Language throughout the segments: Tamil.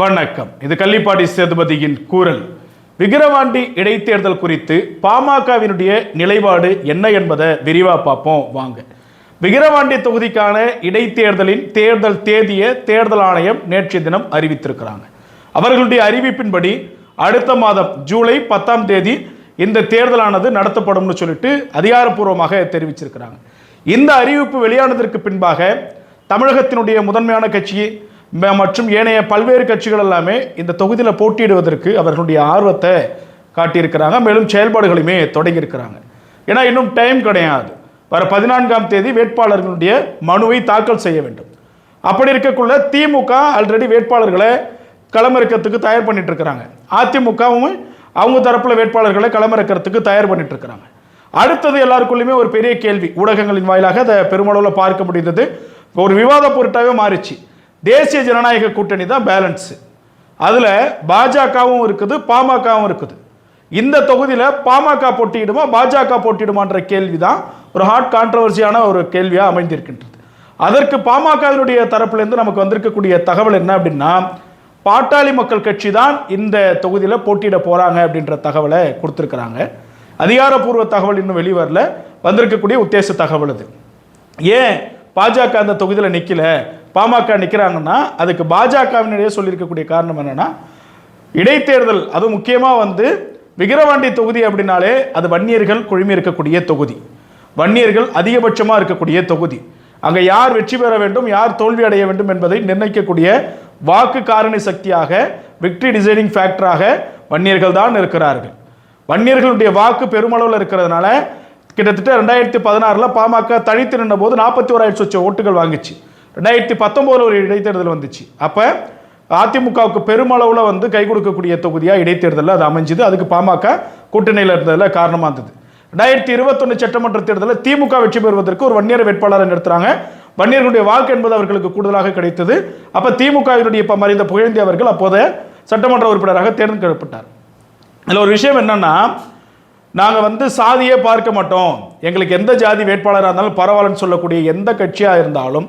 வணக்கம். இது கள்ளிப்பாடி சேதுபதியின் கூறல். விக்கிரவாண்டி இடைத்தேர்தல் குறித்து பாமகவினுடைய நிலைப்பாடு என்ன என்பதை விரிவாக பார்ப்போம். வாங்க. விக்கிரவாண்டி தொகுதிக்கான இடைத்தேர்தலின் தேர்தல் தேதியை தேர்தல் ஆணையம் நேற்றைய தினம் அறிவித்திருக்கிறாங்க. அவர்களுடைய அறிவிப்பின்படி அடுத்த மாதம் ஜூலை பத்தாம் தேதி இந்த தேர்தலானது நடத்தப்படும்னு சொல்லிட்டு அதிகாரப்பூர்வமாக தெரிவிச்சிருக்கிறாங்க. இந்த அறிவிப்பு வெளியானதற்கு பின்பாக தமிழகத்தினுடைய முதன்மையான கட்சி மற்றும் ஏனைய பல்வேறு கட்சிகள் எல்லாமே இந்த தொகுதியில் போட்டியிடுவதற்கு அவர்களுடைய ஆர்வத்தை காட்டியிருக்கிறாங்க. மேலும் செயல்பாடுகளையுமே தொடங்கியிருக்கிறாங்க. ஏன்னா இன்னும் டைம் கிடையாது. வர பதினான்காம் தேதி வேட்பாளர்களுடைய மனுவை தாக்கல் செய்ய வேண்டும். அப்படி இருக்கக்குள்ள திமுக ஆல்ரெடி வேட்பாளர்களை களமிறக்கிறதுக்கு தயார் பண்ணிட்டு இருக்கிறாங்க அதிமுகவும் அவங்க தரப்புல வேட்பாளர்களை களமிறக்கிறதுக்கு தயார் பண்ணிட்டு இருக்கிறாங்க அடுத்தது எல்லாருக்குள்ளயுமே ஒரு பெரிய கேள்வி. ஊடகங்களின் வாயிலாக அதை பெருமளவில் பார்க்க முடிந்தது. ஒரு விவாத பொருட்டாகவே மாறிச்சு. தேசிய ஜனநாயக கூட்டணி தான் பேலன்ஸு. அதில் பாஜகவும் இருக்குது பாமகவும் இருக்குது. இந்த தொகுதியில் பாமக போட்டியிடுமா பாஜக போட்டியிடுமான்ற கேள்வி தான் ஒரு ஹாட் கான்ட்ரவர்சியான ஒரு கேள்வியாக அமைந்திருக்கின்றது. அதற்கு பாமகவினுடைய தரப்பிலிருந்து நமக்கு வந்திருக்கக்கூடிய தகவல் என்ன அப்படின்னா பாட்டாளி மக்கள் கட்சி தான் இந்த தொகுதியில் போட்டியிட போகிறாங்க அப்படின்ற தகவலை கொடுத்துருக்குறாங்க. அதிகாரப்பூர்வ தகவல் இன்னும் வெளிவரல வந்திருக்கக்கூடிய உத்தேச தகவல் இது ஏன் பாஜக அந்த தொகுதியில் நிற்கல பாமக நிற்கிறாங்கன்னா அதுக்கு பாஜகவினுடைய சொல்லியிருக்கக்கூடிய காரணம் என்னென்னா இடைத்தேர்தல் அது முக்கியமாக வந்து விக்கிரவாண்டி தொகுதி அப்படின்னாலே அது வன்னியர்கள் குழுமி இருக்கக்கூடிய தொகுதி. வன்னியர்கள் அதிகபட்சமாக இருக்கக்கூடிய தொகுதி. அங்கே யார் வெற்றி பெற வேண்டும் யார் தோல்வி அடைய வேண்டும் என்பதை நிர்ணயிக்கக்கூடிய வாக்கு காரணி சக்தியாக விக்டரி டிசைனிங் ஃபேக்டராக வன்னியர்கள் தான் இருக்கிறார்கள். வன்னியர்களுடைய வாக்கு பெருமளவில் இருக்கிறதுனால கிட்டத்தட்ட ரெண்டாயிரத்தி பதினாறில் பாமக தனித்து நின்ற போது நாற்பத்தி ஓராயிரத்தி சொச்ச ஓட்டுகள் வாங்குச்சு. ரெண்டாயிரத்தி பத்தொம்போதில் ஒரு இடைத்தேர்தல் வந்துச்சு. அப்போ அதிமுகவுக்கு பெருமளவில் வந்து கை கொடுக்கக்கூடிய தொகுதியாக இடைத்தேர்தலில் அது அமைஞ்சுது. அதுக்கு பாமக கூட்டணியில் இருந்ததில் காரணமாக இருந்தது. ரெண்டாயிரத்தி இருபத்தொன்று சட்டமன்ற தேர்தலில் திமுக வெற்றி பெறுவதற்கு ஒரு வன்னியர் வேட்பாளரை நிறுத்துறாங்க. வன்னியர்களுடைய வாக்கு என்பது அவர்களுக்கு கூடுதலாக கிடைத்தது. அப்போ திமுகவினுடைய இப்போ மறைந்த புகழ்ந்தி அவர்கள் அப்போதைய சட்டமன்ற உறுப்பினராக தேர்ந்தெடுக்கப்பட்டார். இதில் ஒரு விஷயம் என்னன்னா நாங்கள் வந்து சாதியே பார்க்க மாட்டோம். எங்களுக்கு எந்த ஜாதி வேட்பாளராக இருந்தாலும் பரவாயில்லன்னு சொல்லக்கூடிய எந்த கட்சியாக இருந்தாலும்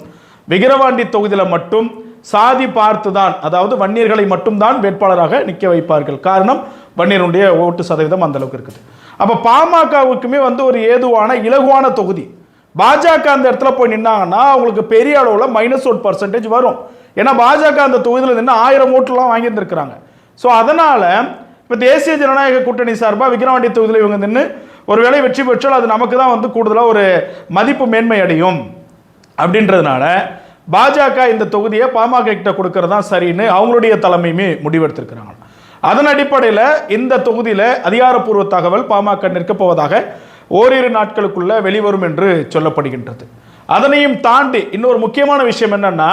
விக்கிரவாண்டி தொகுதியில் மட்டும் சாதி பார்த்து தான் அதாவது வன்னியர்களை மட்டும்தான் வேட்பாளராக நிற்க வைப்பார்கள். காரணம் வன்னியருடைய ஓட்டு சதவீதம் அந்த அளவுக்கு இருக்குது. அப்போ பாமகவுக்குமே வந்து ஒரு ஏதுவான இலகுவான தொகுதி. பாஜக அந்த இடத்துல போய் நின்னாங்கன்னா அவங்களுக்கு பெரிய அளவில் மைனஸ் ஓட் பர்சன்டேஜ் வரும். ஏன்னா பாஜக அந்த தொகுதியில் நின்று ஆயிரம் ஓட்டுலாம் வாங்கியிருந்திருக்கிறாங்க. ஸோ அதனால் இப்போ தேசிய ஜனநாயக கூட்டணி சார்பாக விக்கிரவாண்டி தொகுதியில் இவங்க நின்று ஒருவேளை வெற்றி பெற்றால் அது நமக்கு தான் வந்து கூடுதலாக ஒரு மதிப்பு மேன்மை அடையும். அப்படின்றதுனால பாஜக இந்த தொகுதியை பாமக கிட்ட கொடுக்கறது தான் சரின்னு அவங்களுடைய தலைமையுமே முடிவெடுத்திருக்கிறாங்க. அதன் அடிப்படையில் இந்த தொகுதியில் அதிகாரப்பூர்வ தகவல் பாமக நிற்கப் போவதாக ஓரிரு நாட்களுக்குள்ள வெளிவரும் என்று சொல்லப்படுகின்றது. அதனையும் தாண்டி இன்னொரு முக்கியமான விஷயம் என்னன்னா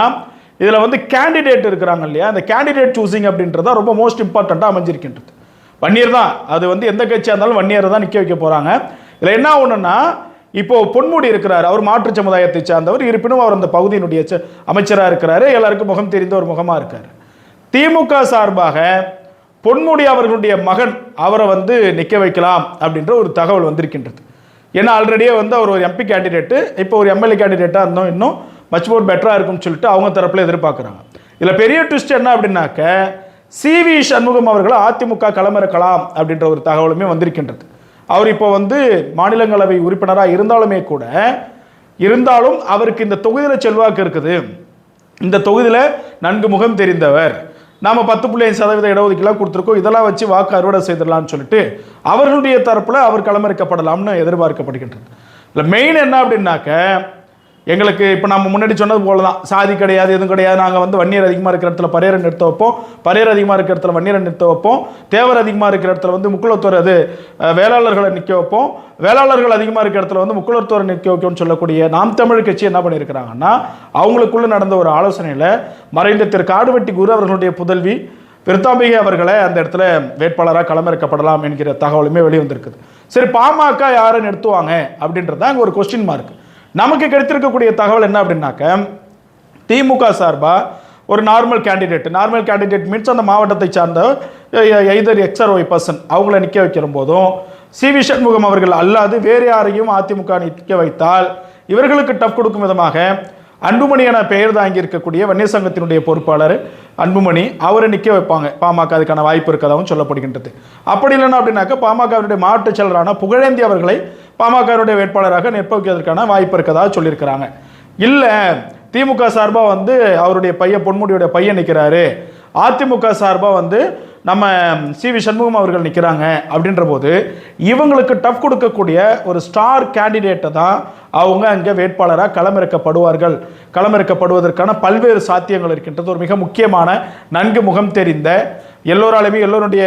இதில் வந்து கேண்டிடேட் இருக்கிறாங்க இல்லையா? அந்த கேண்டிடேட் சூசிங் அப்படின்றது தான் ரொம்ப மோஸ்ட் இம்பார்ட்டண்ட்டாக அமைஞ்சிருக்கின்றது. வன்னியர் தான். அது வந்து எந்த கட்சியாக இருந்தாலும் வன்னியரை தான் நிற்க வைக்க போகிறாங்க இதில் என்ன ஒன்றுன்னா இப்போ பொன்முடி இருக்கிறார். அவர் மாற்று சமுதாயத்தை சார்ந்தவர். இருப்பினும் அவர் அந்த பகுதியினுடைய அமைச்சராக இருக்கிறாரு. எல்லாருக்கும் முகம் தெரிந்த ஒரு முகமாக இருக்கார். திமுக சார்பாக பொன்முடி அவர்களுடைய மகன் அவரை வந்து நிற்க வைக்கலாம் அப்படின்ற ஒரு தகவல் வந்திருக்கின்றது. ஏன்னா ஆல்ரெடியே வந்து அவர் ஒரு எம்பி கேண்டிடேட்டு இப்போ ஒரு எம்எல்ஏ கேண்டிடேட்டாக இருந்தோம். இன்னும் மச் மோர் பெட்டராக இருக்கும்னு சொல்லிட்டு அவங்க தரப்பில் எதிர்பார்க்குறாங்க. இதில் பெரிய ட்விஸ்ட் என்ன அப்படின்னாக்க சி வி சண்முகம் அவர்களை அதிமுக களமிறக்கலாம் அப்படின்ற ஒரு தகவலுமே வந்திருக்கின்றது. அவர் இப்போ வந்து மாநிலங்களவை உறுப்பினராக இருந்தாலுமே கூட இருந்தாலும் அவருக்கு இந்த தொகுதியில் செல்வாக்கு இருக்குது. இந்த தொகுதியில் நன்கு முகம் தெரிந்தவர். நாம் பத்து புள்ளி ஐந்து சதவீத இடஒதுக்கீடுலாம் கொடுத்துருக்கோம். இதெல்லாம் வச்சு வாக்கு அறுவடை செய்திடலாம்னு சொல்லிட்டு அவர்களுடைய தரப்பில் அவர் களமிறக்கப்படலாம்னு எதிர்பார்க்கப்படுகின்றது. இல்லை மெயின் என்ன அப்படின்னாக்க எங்களுக்கு இப்போ நம்ம முன்னாடி சொன்னது போல தான் சாதி கிடையாது எதுவும் கிடையாது. நாங்கள் வந்து வன்னியர் அதிகமாக இருக்கிற இடத்துல பரையரை நிறுத்த வைப்போம். பரையர் அதிகமாக இருக்கிற இடத்துல வன்னியரை நிறுத்த வைப்போம். தேவர் அதிகமாக இருக்கிற இடத்துல வந்து முக்குளத்தோர் அது வேளாளர்களை நிற்க வைப்போம். வேளாளர்கள் அதிகமாக இருக்கிற இடத்துல வந்து முக்குளத்தோரை நிற்க வைக்கும்னு சொல்லக்கூடிய நாம் தமிழ் கட்சி என்ன பண்ணியிருக்கிறாங்கன்னா அவங்களுக்குள்ள நடந்த ஒரு ஆலோசனையில் மறைந்த திரு காடுவெட்டி குரு அவர்களுடைய புதல்வி பெருத்தாம்பிகை அவர்களை அந்த இடத்துல வேட்பாளராக களமிறக்கப்படலாம் என்கிற தகவலுமே வெளிவந்திருக்குது. சரி பாமக யாரை நிறுத்துவாங்க அப்படின்றது தான் அங்கே ஒரு கொஸ்டின் மார்க் நமக்கு கிடைத்திருக்கக்கூடிய தகவல் என்ன அப்படின்னாக்க திமுக சார்பாக ஒரு normal candidate normal candidate means அந்த மாவட்டத்தை சார்ந்த எய்தர் எக்ஸ்ஆர்ஒய் பர்சன் அவங்கள நிற்க வைக்கிற போதும் சி வி சண்முகம் அவர்கள் அல்லாது வேறு யாரையும் அதிமுக நிற்க வைத்தால் இவர்களுக்கு டஃப் கொடுக்கும் விதமாக அன்புமணி என பெயர் தாங்கி இருக்கக்கூடிய வன்னிய சங்கத்தினுடைய பொறுப்பாளர் அன்புமணி அவரை நிற்க வைப்பாங்க. பாமக அதுக்கான வாய்ப்பு இருக்கதாகவும் சொல்லப்படுகின்றது. அப்படி இல்லைன்னா அப்படின்னாக்க பாமகவினுடைய மாவட்ட செயலரான புகழேந்தி அவர்களை பாமகருடைய வேட்பாளராக நிற்பதற்கான வாய்ப்பு இருக்கதாக சொல்லியிருக்கிறாங்க. இல்லை திமுக சார்பாக வந்து அவருடைய பையன் பொன்முடியுடைய பையன் நிற்கிறாரு அதிமுக சார்பாக வந்து நம்ம சி வி சண்முகம் அவர்கள் நிற்கிறாங்க அப்படின்ற போது இவங்களுக்கு டஃப் கொடுக்கக்கூடிய ஒரு ஸ்டார் கேண்டிடேட்டை தான் அவங்க அங்கே வேட்பாளராக களமிறக்கப்படுவார்கள். களமிறக்கப்படுவதற்கான பல்வேறு சாத்தியங்கள் இருக்கின்றது. ஒரு மிக முக்கியமான நன்கு முகம் தெரிந்த எல்லோராலுமே எல்லோருடைய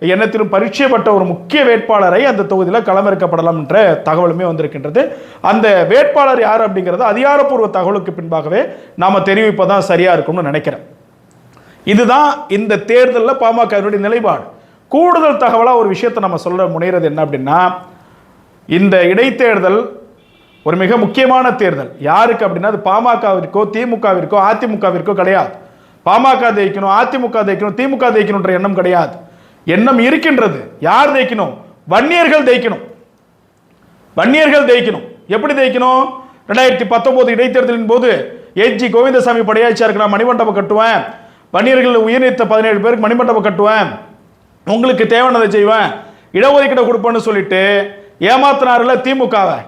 எண்ணத்திலும் பரிச்சயப்பட்ட ஒரு முக்கிய வேட்பாளரை அந்த தொகுதியில் களமிறக்கப்படலாம் என்ற தகவலுமே வந்திருக்கின்றது. அந்த வேட்பாளர் யார் அப்படிங்கிறது அதிகாரப்பூர்வ தகவலுக்கு பின்பாகவே நாம் தெரிவிப்பதான் சரியாக இருக்கும்னு நினைக்கிறேன். இதுதான் இந்த தேர்தலில் பாமகவினுடைய நிலைப்பாடு. கூடுதல் தகவலாக ஒரு விஷயத்தை நம்ம சொல்ல முனைகிறது என்ன அப்படின்னா இந்த இடைத்தேர்தல் ஒரு மிக முக்கியமான தேர்தல். யாருக்கு அப்படின்னா அது பாமகவிற்கோ திமுகவிற்கோ அதிமுகவிற்கோ கிடையாது. பாமக ஜெயிக்கணும் அதிமுக ஜெயிக்கணும் திமுக ஜெயிக்கணுன்ற எண்ணம் கிடையாது. எண்ணம் இருக்கின்றது. யார் ஜெயிக்கணும்? வன்னியர்கள் ஜெயிக்கணும். வன்னியர்கள் ஜெயிக்கணும். எப்படி ஜெயிக்கணும்? ரெண்டாயிரத்தி பத்தொன்பது இடைத்தேர்தலின் போது ஏஜி கோவிந்தசாமி படையாச்சியாருக்கு நான் மணிமண்டபம் கட்டுவேன். வன்னியர்கள் உயிர்நீத்த பதினேழு பேருக்கு மணிமண்டபம் கட்டுவேன். உங்களுக்கு தேவையானதை செய்வேன். இடஒதுக்கீடு கொடுப்பேன்னு சொல்லிட்டு ஏமாத்தினார்ல திமுகவை.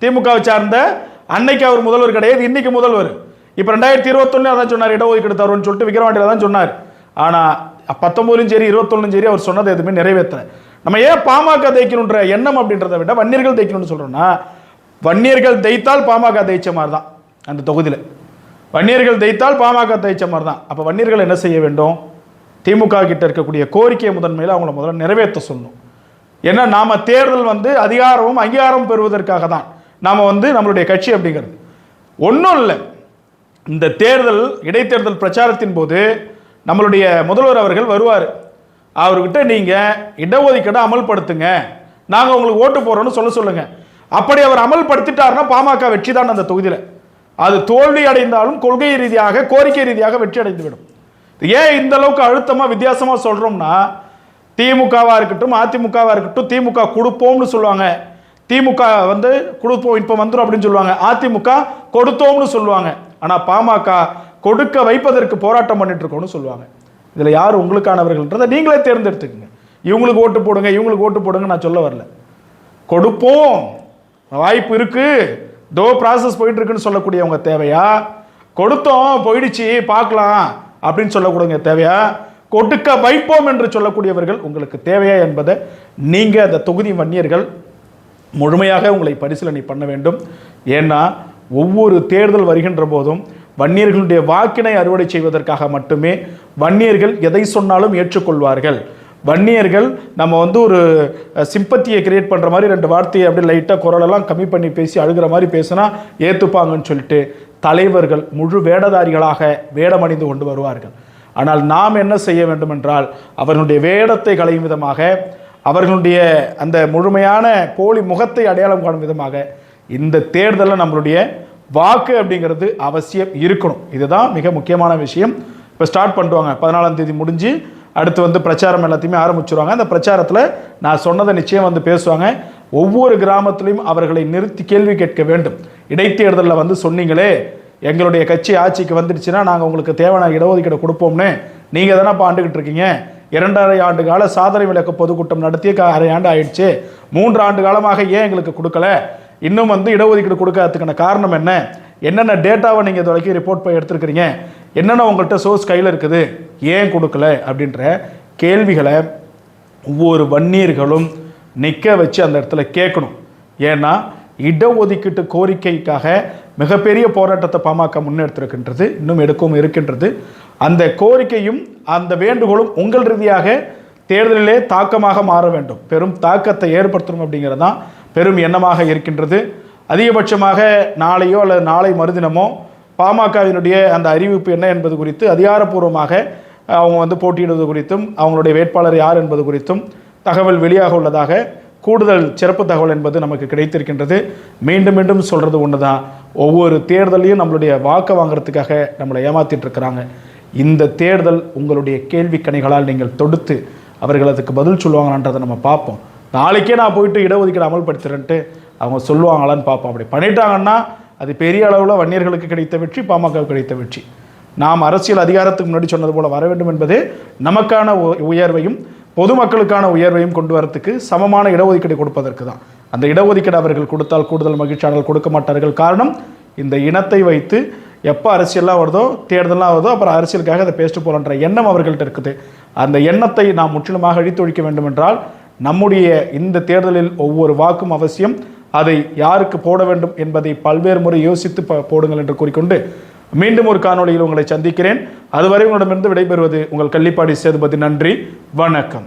திமுகவை சார்ந்த அன்னைக்கு அவர் முதல்வர் கிடையாது இன்னைக்கு முதல்வர். இப்போ ரெண்டாயிரத்தி இருபத்தொன்னு அதான் சொன்னார் இடஒதுக்கீடு தருவோம்னு சொல்லிட்டு விக்ரவாண்டியில் தான் சொன்னார். ஆனால் பத்தொம்போதுலையும் சரி இருபத்தொன்னும் சரி அவர் சொன்னது எதுவுமே நிறைவேற்றலை. நம்ம ஏன் பாமக தைக்கணுன்ற எண்ணம் அப்படின்றத விட வன்னியர்கள் தைக்கணும்னு சொல்கிறோன்னா வன்னியர்கள் தைத்தால் பாமக தைச்ச மாதிரி தான் அந்த தொகுதியில். வன்னியர்கள் தைத்தால் பாமக தைச்ச மாதிரி தான் அப்போ வன்னியர்கள் என்ன செய்ய வேண்டும்? திமுக கிட்ட இருக்கக்கூடிய கோரிக்கையை முதன்மையில் அவங்கள முதல்ல நிறைவேற்ற சொல்லணும். ஏன்னா நாம தேர்தல் வந்து அதிகாரமும் அங்கீகாரம் பெறுவதற்காக தான் நாம வந்து நம்மளுடைய கட்சி அப்படிங்கிறது. ஒன்றும் இல்லை. இந்த தேர்தல் இடைத்தேர்தல் பிரச்சாரத்தின் போது நம்மளுடைய முதல்வர் அவர்கள் வருவார். அவர்கிட்ட நீங்கள் இடஒதுக்கீடை அமல்படுத்துங்க. நாங்கள் உங்களுக்கு ஓட்டு போகிறோன்னு சொல்ல சொல்லுங்கள் அப்படி அவர் அமல்படுத்திட்டார்னா பாமக வெற்றி தான் அந்த தொகுதியில். அது தோல்வி அடைந்தாலும் கொள்கை ரீதியாக கோரிக்கை ரீதியாக வெற்றி அடைந்துவிடும். ஏன் இந்த அளவுக்கு அழுத்தமாக வித்தியாசமாக சொல்கிறோம்னா திமுகவாக இருக்கட்டும் அதிமுகவாக இருக்கட்டும் திமுக கொடுப்போம்னு சொல்லுவாங்க. திமுக வந்து கொடுப்போம் இப்போ வந்துடும் அப்படின்னு சொல்லுவாங்க. அதிமுக கொடுத்தோம்னு சொல்லுவாங்க. ஆனால் பாமக கொடுக்க வைப்பதற்கு போராட்டம் பண்ணிட்டு இருக்கோம்னு சொல்லுவாங்க. இதில் யார் உங்களுக்கானவர்கள்ன்றதை நீங்களே தேர்ந்தெடுத்துக்கங்க. இவங்களுக்கு ஓட்டு போடுங்க இவங்களுக்கு ஓட்டு போடுங்க நான் சொல்ல வரல. கொடுப்போம். வாய்ப்பு இருக்கு. தோ ப்ராசஸ் போயிட்டு இருக்குன்னு சொல்லக்கூடியவங்க தேவையா? கொடுத்தோம் போயிடுச்சு பார்க்கலாம் அப்படின்னு சொல்லக்கூடியவங்க தேவையா? கொடுக்க வைப்போம் என்று சொல்லக்கூடியவர்கள் உங்களுக்கு தேவையா என்பதை நீங்க அந்த தொகுதி வன்னியர்கள் முழுமையாக உங்களை பரிசீலனை பண்ண வேண்டும். ஏன்னா ஒவ்வொரு தேர்தல் வருகின்ற போதும் வன்னியர்களுடைய வாக்கினை அறுவடை செய்வதற்காக மட்டுமே வன்னியர்கள் எதை சொன்னாலும் ஏற்றுக்கொள்வார்கள். வன்னியர்கள் நம்ம வந்து ஒரு சிம்பத்தியை கிரியேட் பண்ணுற மாதிரி ரெண்டு வார்த்தையை அப்படியே லைட்டாக குரலெல்லாம் கம்மி பண்ணி பேசி அழுகிற மாதிரி பேசினா ஏற்றுப்பாங்கன்னு சொல்லிட்டு தலைவர்கள் முழு வேடதாரிகளாக வேடமணிந்து கொண்டு வருவார்கள். ஆனால் நாம் என்ன செய்ய வேண்டும் என்றால் அவர்களுடைய வேடத்தை களையும் விதமாக அவர்களுடைய அந்த முழுமையான போலி முகத்தை அடையாளம் காணும் விதமாக இந்த தேர்தலில் நம்மளுடைய வாக்கு அப்படிங்கிறது அவசியம் இருக்கணும். இதுதான் மிக முக்கியமான விஷயம். இப்போ ஸ்டார்ட் பண்ணுவாங்க பதினாலாம் தேதி முடிஞ்சு அடுத்து வந்து பிரச்சாரம் எல்லாத்தையுமே ஆரம்பிச்சுருவாங்க. அந்த பிரச்சாரத்தில் நான் சொன்னதை நிச்சயம் வந்து பேசுவாங்க. ஒவ்வொரு கிராமத்திலையும் அவர்களை நிறுத்தி கேள்வி கேட்க வேண்டும். இடைத்தேர்தலில் வந்து சொன்னீங்களே எங்களுடைய கட்சி ஆட்சிக்கு வந்துடுச்சுன்னா நாங்கள் உங்களுக்கு தேவையான இடஒதுக்கீடு கொடுப்போம்னு. நீங்கள் தானே ஆண்டுகிட்டு இருக்கீங்க? இரண்டரை ஆண்டு கால சாதனை விளக்க பொதுக்கூட்டம் நடத்திய க- அரை ஆண்டு ஆயிடுச்சு. மூன்று ஆண்டு காலமாக ஏன் எங்களுக்கு கொடுக்கல? இன்னும் வந்து இடஒதுக்கீடு கொடுக்காததுக்கான காரணம் என்ன? என்னென்ன டேட்டாவை நீங்கள் இது வரைக்கும் ரிப்போர்ட் போய் எடுத்துருக்கிறீங்க? என்னென்ன உங்கள்கிட்ட சோர்ஸ் கையில் இருக்குது? ஏன் கொடுக்கல? அப்படின்ற கேள்விகளை ஒவ்வொரு வன்னியர்களும் நிற்க வச்சு அந்த இடத்துல கேட்கணும். ஏன்னா இடஒதுக்கீட்டு கோரிக்கைக்காக மிகப்பெரிய போராட்டத்தை பாமக முன்னெடுத்திருக்கின்றது இன்னும் எடுக்கவும் இருக்கின்றது. அந்த கோரிக்கையும் அந்த வேண்டுகோளும் உங்கள் ரீதியாக தேர்தலிலே தாக்கமாக மாற வேண்டும். பெரும் தாக்கத்தை ஏற்படுத்தணும் அப்படிங்கிறது தான் பெரும் எண்ணமாக இருக்கின்றது. அதிகபட்சமாக நாளையோ அல்லது நாளை மறுதினமோ பாமகவினுடைய அந்த அறிவிப்பு என்ன என்பது குறித்து அதிகாரப்பூர்வமாக அவங்க வந்து போட்டியிடுவது குறித்தும் அவங்களுடைய வேட்பாளர் யார் என்பது குறித்தும் தகவல் வெளியாக உள்ளதாக கூடுதல் சிறப்பு தகவல் என்பது நமக்கு கிடைத்திருக்கின்றது. மீண்டும் மீண்டும் சொல்கிறது ஒன்று தான் ஒவ்வொரு தேர்தலையும் நம்மளுடைய வாக்கு வாங்குறதுக்காக நம்மளை ஏமாத்திட்டு இருக்கிறாங்க. இந்த தேர்தல் உங்களுடைய கேள்வி நீங்கள் தொடுத்து அவர்கள் அதுக்கு பதில் சொல்லுவாங்களான்றதை நம்ம பார்ப்போம். நாளைக்கே நான் போயிட்டு இடஒதுக்கீடு அமல்படுத்துகிறேன்ட்டு அவங்க சொல்லுவாங்களான்னு பார்ப்போம். அப்படி பண்ணிட்டாங்கன்னா அது பெரிய அளவில் வன்னியர்களுக்கு கிடைத்த வெற்றி பாமகவுக்கு கிடைத்த வெற்றி. நாம் அரசியல் அதிகாரத்துக்கு முன்னாடி சொன்னது போல வர வேண்டும் என்பது நமக்கான உ- உயர்வையும் பொதுமக்களுக்கான உயர்வையும் கொண்டு வரத்துக்கு சமமான இடஒதுக்கீடு கொடுப்பதற்கு தான். அந்த இடஒதுக்கீடு அவர்கள் கொடுத்தால் கூடுதல் மகிழ்ச்சியாளர்கள் கொடுக்க மாட்டார்கள். காரணம் இந்த இனத்தை வைத்து எப்போ அரசியல்லாம் வருதோ தேர்தலாம் வருதோ அப்புறம் அரசியலுக்காக அதை பேசிட்டு போகலான்ற எண்ணம் அவர்கள்ட்ட இருக்குது. அந்த எண்ணத்தை நாம் முற்றிலுமாக அழித்தொழிக்க வேண்டும் என்றால் நம்முடைய இந்த தேர்தலில் ஒவ்வொரு வாக்கும் அவசியம். அதை யாருக்கு போட வேண்டும் என்பதை பல்வேறு முறை யோசித்து போடுங்கள் என்று கூறிக்கொண்டு மீண்டும் ஒரு காணொளியில் உங்களை சந்திக்கிறேன். அதுவரை உங்களிடமிருந்து விடைபெறுவது உங்கள் கள்ளிப்பாடி சேதுபதி. நன்றி. வணக்கம்.